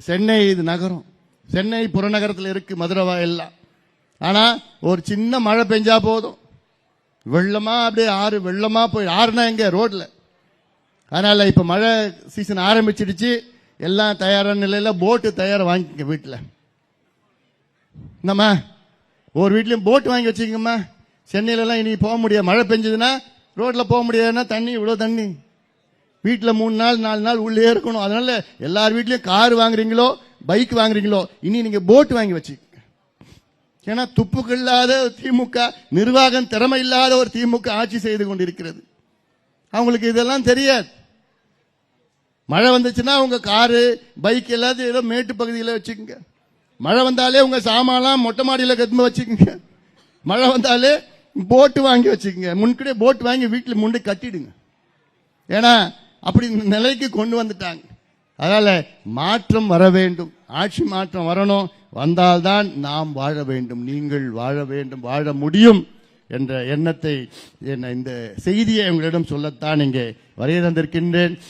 சென்னை இது நகரம். சென்னை புறநகரத்தில் இருக்கு மதுரவா எல்லாம். ஆனா ஒரு சின்ன மழை பெஞ்சா போதும். வெள்ளமா அப்படியே ஆறு வெள்ளமா போய் ஆறுனா எங்க? ரோட்ல. அதனால இப்ப மழை சீசன் ஆரம்பிச்சிடுச்சு. எல்லாம் தயாரான நிலையில போட்டு தயாரா வாங்கிக்க வீட்டில். என்னம்மா? ஒரு வீட்லயும் போட் வாங்கி வச்சுக்கோங்கம்மா. சென்னையில எல்லாம் இனி போக முடியாது. மழை பெஞ்சதுன்னா ரோட்ல போக முடியாதுன்னா தண்ணி இவ்வளவு தண்ணி. வீட்டில் மூணு நாள் நாலு நாள் உள்ளே இருக்கணும். அதனால எல்லார் வீட்லேயும் கார் வாங்குறீங்களோ பைக் வாங்குறீங்களோ இனி நீங்க போட் வாங்கி வச்சு. ஏன்னா துப்புக்கு இல்லாத ஒரு திமுக நிர்வாகம் திறமை இல்லாத ஒரு திமுக ஆட்சி செய்து கொண்டிருக்கிறது. அவங்களுக்கு இதெல்லாம் தெரியாது. மழை வந்துச்சுன்னா உங்க காரு பைக் எல்லாத்தையும் ஏதோ மேட்டு பகுதியில் வச்சுக்கோங்க. மழை வந்தாலே உங்க சாமான்லாம் மொட்டை மாடியில் கத்துமா வச்சுக்கோங்க. மழை வந்தாலே போட்டு வாங்கி வச்சுக்கோங்க. முன்கூட்டியே போட்டு வாங்கி வீட்டில் முண்டு கட்டிடுங்க. ஏன்னா அப்படி இந்த நிலைக்கு கொண்டு வந்துட்டாங்க. அதனால மாற்றம் வர வேண்டும். ஆட்சி மாற்றம் வரணும். வந்தால்தான் நாம் வாழ வேண்டும். நீங்கள் வாழ வேண்டும். வாழ முடியும் என்ற எண்ணத்தை என்ன இந்த செய்தியை உங்களிடம் சொல்லத்தான் இங்கே வரைய தந்திருக்கின்றேன்